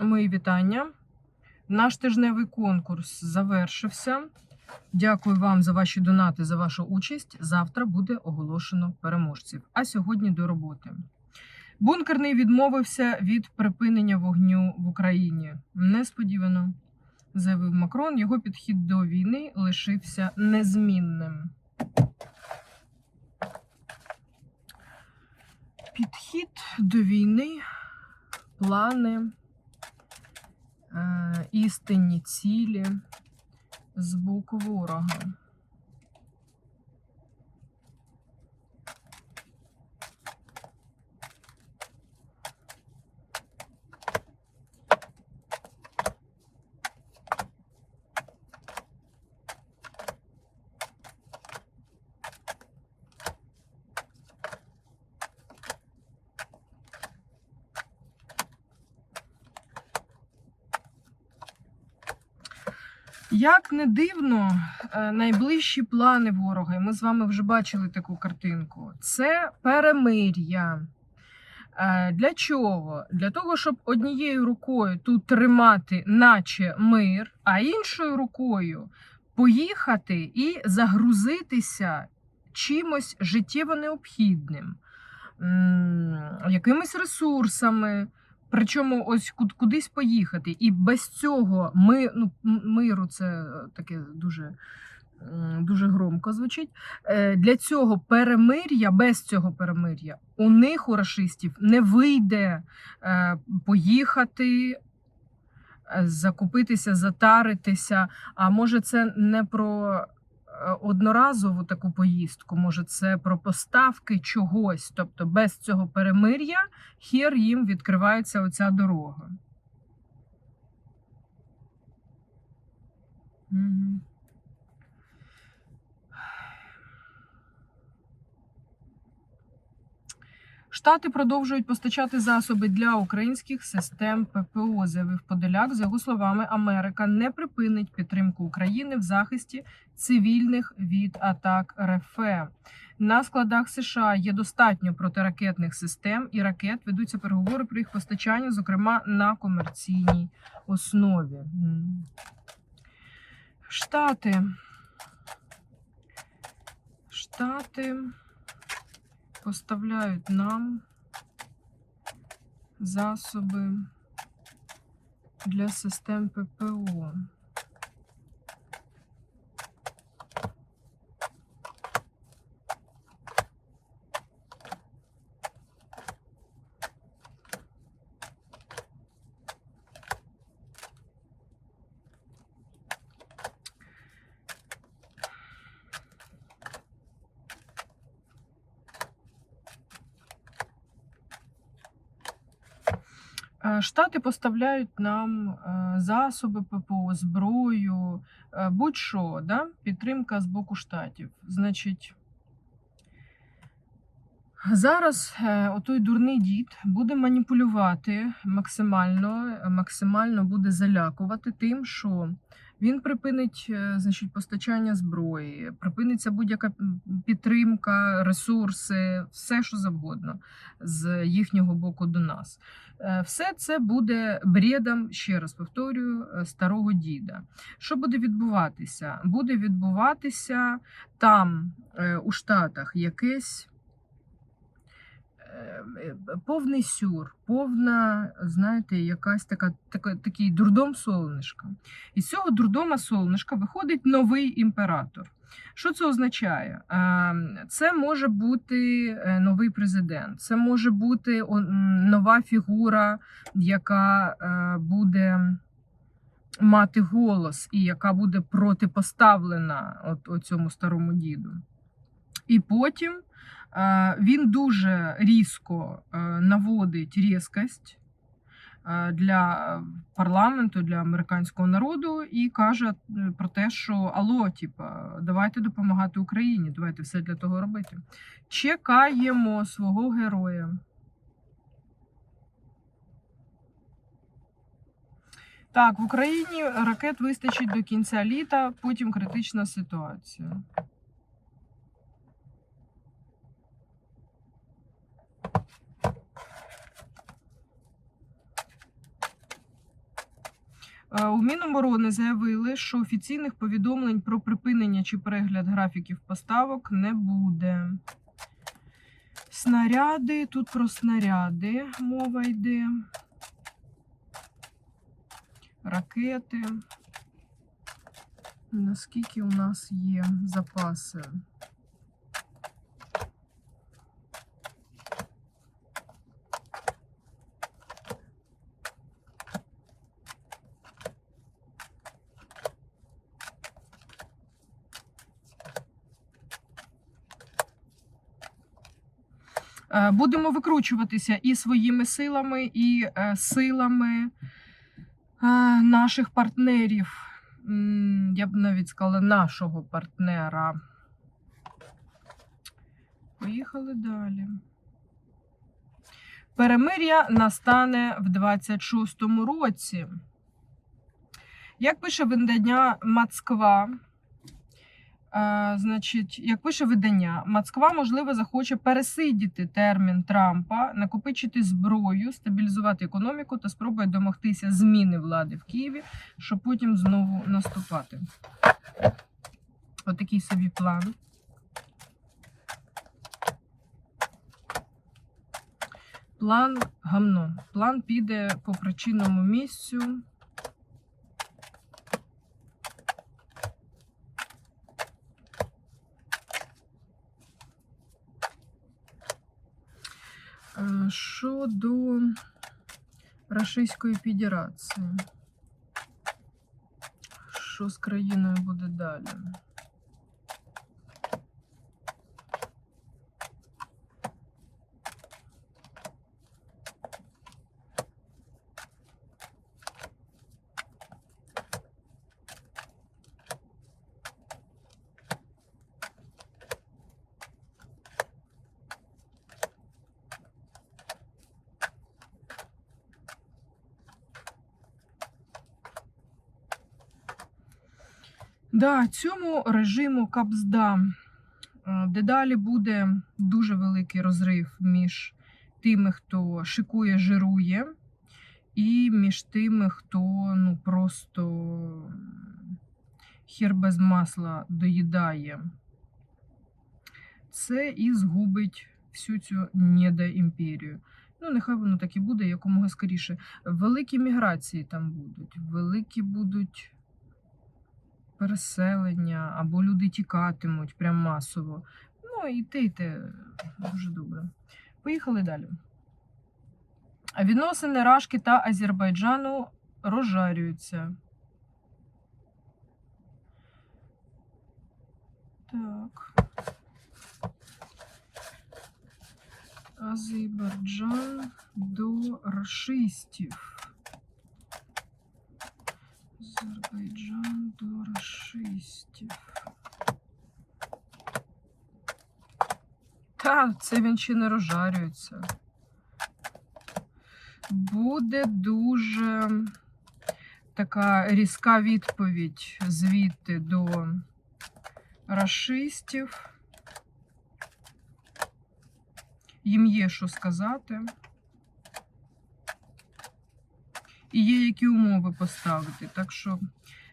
Мої вітання. Наш тижневий конкурс завершився. Дякую вам за ваші донати, за вашу участь. Завтра буде оголошено переможців. А сьогодні до роботи. Бункерний відмовився від припинення вогню в Україні. Несподівано заявив Макрон. Його підхід до війни лишився незмінним. Підхід до війни, плани, істинні цілі з боку ворога. Як не дивно, е, найближчі плани ворога, і ми з вами вже бачили таку картинку. Це перемир'я. Е, Для чого? Для того, щоб однією рукою тут тримати, наче мир, а іншою рукою поїхати і загрузитися чимось життєво необхідним, якимись ресурсами. Причому ось кудись поїхати. І без цього ми, ну, миру це е, таке дуже, дуже громко звучить. Е, Для цього перемир'я, без цього перемир'я, у них, у рашистів, не вийде е, поїхати, закупитися, затаритися. А може, це не про одноразову таку поїздку, може, це про поставки чогось. Тобто без цього перемир'я хір їм відкривається оця дорога. Штати продовжують постачати засоби для українських систем ППО, заявив Подоляк. За його словами, Америка не припинить підтримку України в захисті цивільних від атак РФ. На складах США є достатньо протиракетних систем і ракет. Ведуться переговори про їх постачання, зокрема на комерційній основі. Штати. Штати поставляють нам засоби для систем ППО. Штати поставляють нам е, засоби ППО, зброю, е, будь-що, да? підтримка з боку штатів. Значить, зараз е, отой дурний дід буде маніпулювати максимально, максимально буде залякувати тим, що він припинить е, значить, постачання зброї, припиниться будь-яка підтримка, ресурси, все що завгодно з їхнього боку до нас. Е, Все це буде бредом, ще раз повторюю, е, старого діда. Що буде відбуватися? Буде відбуватися там, у Штатах, якесь повний сюр, повна, знаєте, якась така, така такий дурдом солнишка. І з цього дурдома солнишка виходить новий імператор. Що це означає? Е, Це може бути е, новий президент, це може бути нова фігура, яка е, буде мати голос і яка буде протипоставлена от, цьому старому діду. І потім е, він дуже різко е, наводить різкость е, для парламенту, для американського народу і каже про те, що алло, типа, давайте допомагати Україні, давайте все для того робити. Чекаємо свого героя. Так, в Україні ракет вистачить до кінця літа, потім критична ситуація. У Міноборони заявили, що офіційних повідомлень про припинення чи перегляд графіків поставок не буде. Снаряди, тут про снаряди мова йде. Ракети. Наскільки у нас є запаси? Будемо викручуватися і своїми силами, і е, силами е, наших партнерів. Я б навіть сказала нашого партнера. Поїхали далі. Перемир'я настане в 26-му році. Як пише видання Москва, Е, значить, як пише видання, Москва, можливо, захоче пересидіти термін Трампа, накопичити зброю, стабілізувати економіку та спробує домогтися зміни влади в Києві, щоб потім знову наступати. Отакий собі план. План гамно. План піде по причинному місцю. Щодо Російської Федерації. Що з країною буде далі? Да, цьому режиму капзда е, дедалі буде дуже великий розрив між тими, хто шикує, жирує, і між тими, хто ну просто хір без масла доїдає. Це і згубить всю цю недоімперію. Ну, нехай воно так і буде якомога скоріше. Великі міграції там будуть, великі будуть переселення, або люди тікатимуть прям масово. Ну, і те, і те дуже добре. Поїхали далі. Відносини Рашки та Азербайджану розжарюються. Так. Азербайджан до рашистів. Азербайджан до рашистів. Та, це він ще не розжарюється. Буде дуже така різка відповідь звідти до рашистів. Їм є що сказати. І є які умови поставити. Так що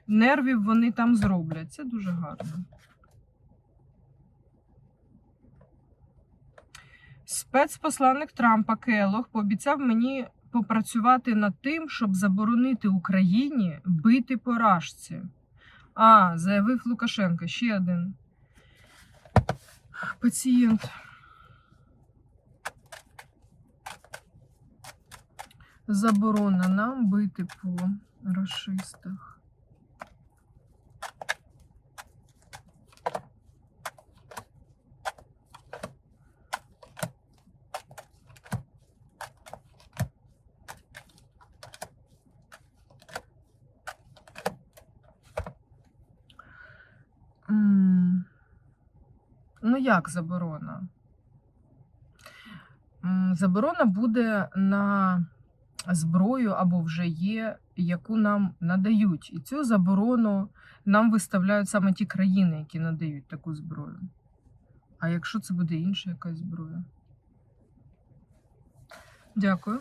нервів вони там зроблять. Це дуже гарно. Спецпосланник Трампа Келох пообіцяв мені попрацювати над тим, щоб заборонити Україні бити по рашці. А, заявив Лукашенко. Ще один пацієнт. Заборона нам бити по расистах. Ну, як заборона? Заборона буде на зброю або вже є, яку нам надають. І цю заборону нам виставляють саме ті країни, які надають таку зброю. А якщо це буде інша якась зброя? Дякую.